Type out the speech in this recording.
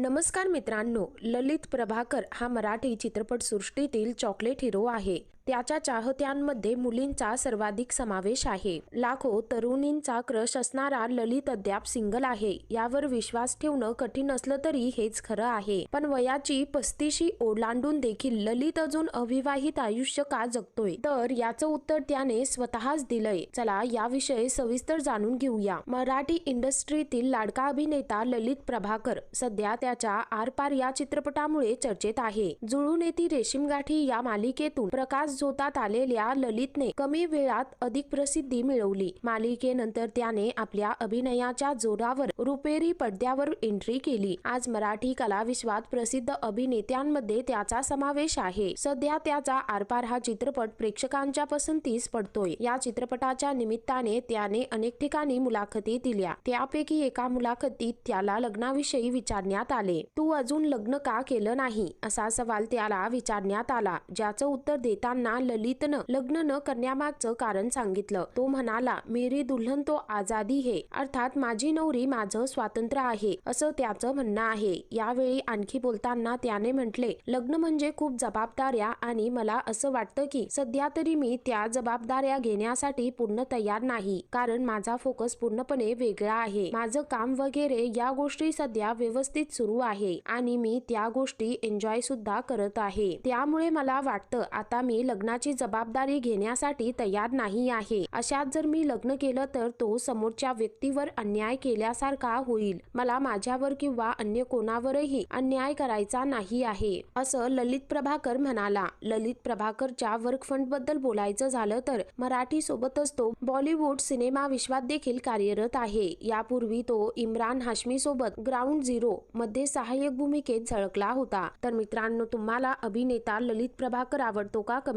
नमस्कार मित्रांनो ललित प्रभाकर हा मराठी चित्रपटसृष्टीतील चॉकलेट हिरो आहे. त्याच्या चाहत्यांमध्ये मुलींचा सर्वाधिक समावेश आहे. लाखो तरुणींचा क्रश असणारा ललित अद्याप सिंगल आहे. यावर विश्वास ठेवणं कठीण असलं तरी हेच खरं आहे. पण वयाची पस्तीशी ओलांडून देखील ललित अजून अविवाहित आयुष्य का जगतोय? तर याचं उत्तर त्याने स्वतःच दिलंय. चला याविषयी सविस्तर जाणून घेऊया. मराठी इंडस्ट्रीतील लाडका अभिनेता ललित प्रभाकर सध्या त्याच्या आरपार या चित्रपटामुळे चर्चेत आहे. जुळून येती रेशीम गाठी या मालिकेतून प्रकाश झोतात आलेल्या ललितने कमी वेळात अधिक प्रसिद्धी मिळवली. मालिकेनंतर त्याने आपल्या अभिनयाच्या जोरावर रुपेरी पडद्यावर एंट्री केली. आज मराठी कलाविश्वात प्रसिद्ध अभिनेत्यांमध्ये त्याचा समावेश आहे. सध्या त्याचा आरपार हा चित्रपट प्रेक्षकांच्या पसंतीस पडतोय. या चित्रपटाच्या निमित्ताने त्याने अनेक ठिकाणी मुलाखती दिल्या. त्यापैकी एका मुलाखतीत त्याला लग्नाविषयी विचारण्यात आले. तू अजून लग्न का केलं नाही? असा सवाल त्याला विचारण्यात आला ज्याचं उत्तर देताना ललितनं लग्न न करण्यामागचं कारण सांगितलं. तो म्हणाला मेरी दुल्हन तो आजादी है. अर्थात माझी नवरी माझं स्वातंत्र्य आहे असं त्याचं म्हणणं आहे. यावेळी आणखी बोलताना त्याने म्हटले लग्न म्हणजे खूप जबाबदाऱ्या आणि मला असं वाटतं की सध्या तरी मी त्या जबाबदाऱ्या घेण्यासाठी पूर्ण तयार नाही. कारण माझा फोकस पूर्णपणे वेगळा आहे. माझं काम वगैरे या गोष्टी सध्या व्यवस्थित सुरू आहे आणि मी त्या गोष्टी एन्जॉय सुद्धा करत आहे. त्यामुळे मला वाटतं आता मी लग्नाची जबाबदारी घेण्यासाठी तयार नाही आहे. अशात जर मी लग्न केलं तर तो समोरच्या व्यक्तीवर अन्याय केल्यासारखा होईल. मला माझ्यावर किंवा अन्य कोणावरही अन्याय करायचा नाही आहे. असं ललित प्रभाकर म्हणाला. ललित प्रभाकरच्या वर्क फंडबद्दल बोलायचं झालं तर मराठी सोबतच तो बॉलिवूड सिनेमा विश्वात देखील कार्यरत आहे. यापूर्वी तो इम्रान हाशमी सोबत ग्राउंड झिरो मध्ये सहाय्यक भूमिकेत झळकला होता. तर मित्रांनो तुम्हाला अभिनेता ललित प्रभाकर आवडतो का?